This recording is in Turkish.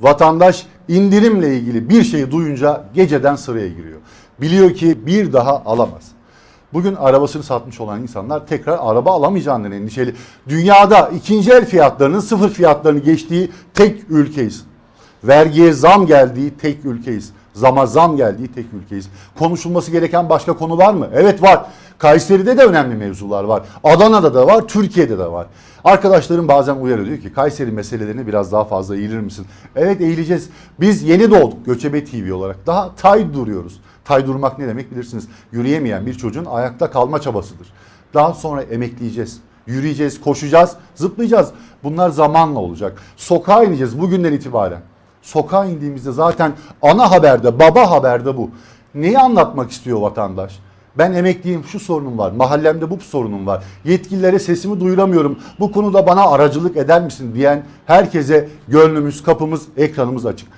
Vatandaş indirimle ilgili bir şeyi duyunca geceden sıraya giriyor. Biliyor ki bir daha alamaz. Bugün arabasını satmış olan insanlar tekrar araba alamayacağından endişeli. Dünyada ikinci el fiyatlarının sıfır fiyatlarını geçtiği tek ülkeyiz. Vergiye zam geldiği tek ülkeyiz. Zama zam geldiği tek ülkeyiz. Konuşulması gereken başka konu var mı? Evet var. Kayseri'de de önemli mevzular var. Adana'da da var, Türkiye'de de var. Arkadaşlarım bazen uyarıyor diyor ki Kayseri meselelerine biraz daha fazla eğilir misin? Evet eğileceğiz. Biz yeni doğduk Göçebe TV olarak. Daha tay duruyoruz. Tay durmak ne demek bilirsiniz. Yürüyemeyen bir çocuğun ayakta kalma çabasıdır. Daha sonra emekleyeceğiz. Yürüyeceğiz, koşacağız, zıplayacağız. Bunlar zamanla olacak. Sokağa ineceğiz bugünden itibaren. Sokağa indiğimizde zaten ana haberde, baba haberde bu. Neyi anlatmak istiyor vatandaş? Ben emekliyim şu sorunum var. Mahallemde bu sorunum var. Yetkililere sesimi duyuramıyorum. Bu konuda bana aracılık eder misin diyen herkese gönlümüz, kapımız, ekranımız açık.